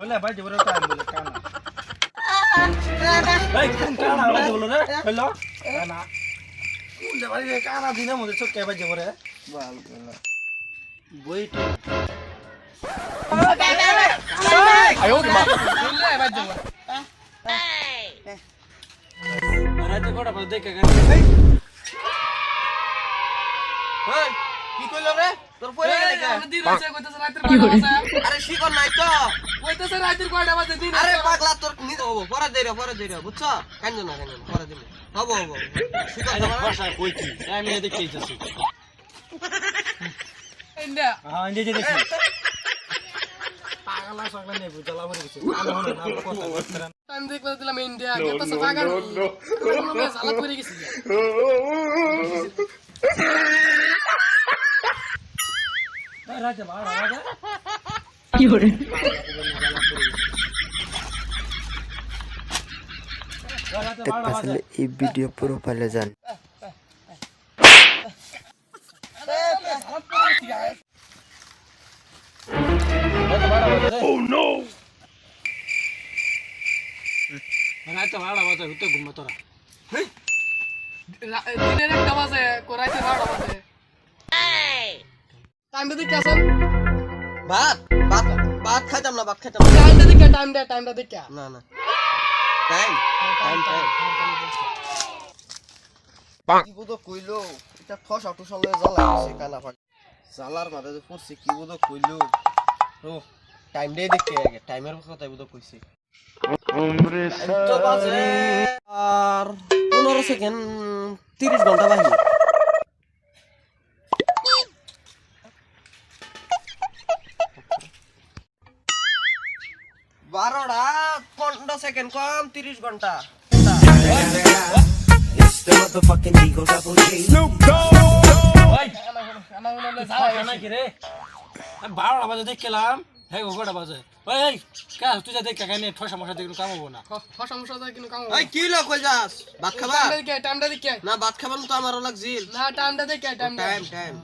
বলে ভাই জবরে কান বলে কান। এই কোন কানা ভাই বলে রে হলো কানা। কোন যে ভাই কানা দিনে মধ্যে কে ভাই জবরে বাল বলে বই তো। রাতে কোটা বল দেখে গান এই। কি কইলো রে? তোর পরে গেলে কে? আরে শিকর নাই তো। আরে পাগলা তোর নিজে হব পরে দেরি পরে দেরি বুঝছ? কান্দো না না পরে দিন হব হব তোমার? ভাষা কই কি? আমি এদিকে হ্যাঁ ইন্ডিয়া যে দেখি পাগলা সকলা নেই বুঝলা ভরে গেছে। কানা হলো না কথা বলতে রাজা বাড়া রাজা। রাজা বাড়া রাজা এই ভিডিও পুরো পাইলে যান। Oh no! রাতে বাড়া বাজা হুতে ঘুমা তোরা দিনের একটা বাজে কোরাইতে বারোটা বাজে টাইমটা দেখে আসেন ভাত ভাত ভাত খাইতাম না ভাত খাইতাম টাইমটা টাইমটা টাইমটা না না। টাইম টাইম টাইম কি বুদো কইলো এটা ঠসা ঠসা লয়ে জ্বালা গেছে কানা ফাটি জ্বালার মাঝে যে পড়ছে কি বুদো কইলো। ও টাইম দে দেখতে আগে টাইমের কথা বুদো কইছে। আর পনেরো সেকেন্ড তিরিশ ঘণ্টা বাহি বারোটা পনেরো সেকেন্ড কম তিরিশ ঘণ্টা। বারোটা বাজে দেখলাম। হ্যাঁ গোটা বাজে? ওই কা তুই যা দেখ কানে ঠসা মশা দেখুন কাম হব না। কাম এই কি লোক কই যাস? ভাত খাবা? টাইমটা দেখে না ভাত খাবার তো আমারও লাগছিল। না টাইমটা দেখে টাইম টাইম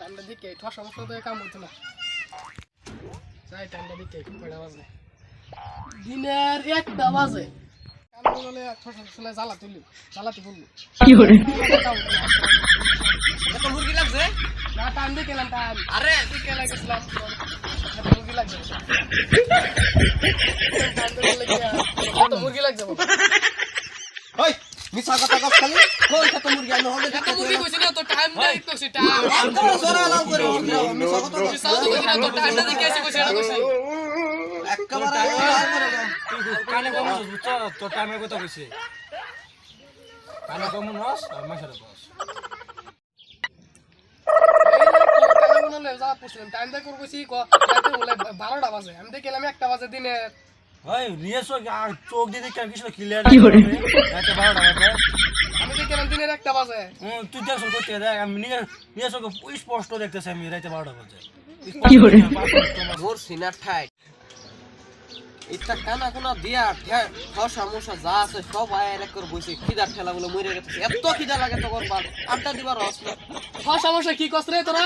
টাইমটা দেখে ঠোয়া সমস্যা তো কাম হতো না। যাই টাইমটা দেখে কয়টা বাজে। দিনের একটা বাজে। ঠোয়া জ্বালা তুলি জ্বালাতে বললি কি করে? এত মুরগি লাগছে? না টাইম দেখে এলাম টাইম। আরে! দেখে লাগেছিলাম মুরগি লাগছে। মুরগি লাগছে বল। মিছা কথা কস খালি? কই কত মুরগি? আনো হবে এত মুরগি কইছি না। তো টাইম দেই কইছি টাইম একবার সরা লাল করে মুরগি আনো, মিছা কথা কস। না তো টাইমটা দেখে এসে কইছি এটা কইছি একবার লাল করে কানে কম বুঝছ? তোর টাইমের কথা কইছে। কানে কম নস আর মাসারে বস। টাইম দেখে কইছি ক রাতে বলে বারোটা বাজে। আমি দেখে এলাম একটা বাজে দিনে নিয়ে চোখ কিছু ক্লিয়ার কি করে? রাতে বারোটা বাজে আমি দেখে এলাম দিনের একটা বাজে। হুম, তুই দেখছ করতে দেখ আমি নিজে নিজে চোখে স্পষ্ট দেখতেছি আমি রাতে বারোটা বাজে। কি করে? মোর সিনার ঠাই। এটা কানা দিয়া যা আছে সব আয়ের এক করে বইছে। খিদার ঠেলা বলে মরে গেছে। এত খিদা লাগে আড্ডা দিবার রস না সমস্যা সমস্যা কি কস রে তোরা?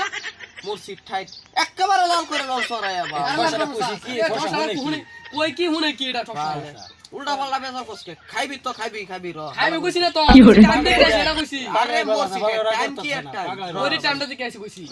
মোর সিট ঠাই একেবারে লাল করে লাল সরাই আবার ওই কি হুনে কি এটা ঠসা উল্টা পাল্টা বেজার কসকে খাইবি তো খাইবি খাইবি র। খাইবি কইছি না তো। টাইম দেখে এসে এটা কইছি। আরে বসি টাইম কি একটা? ওই টাইমটা এসে কইছি।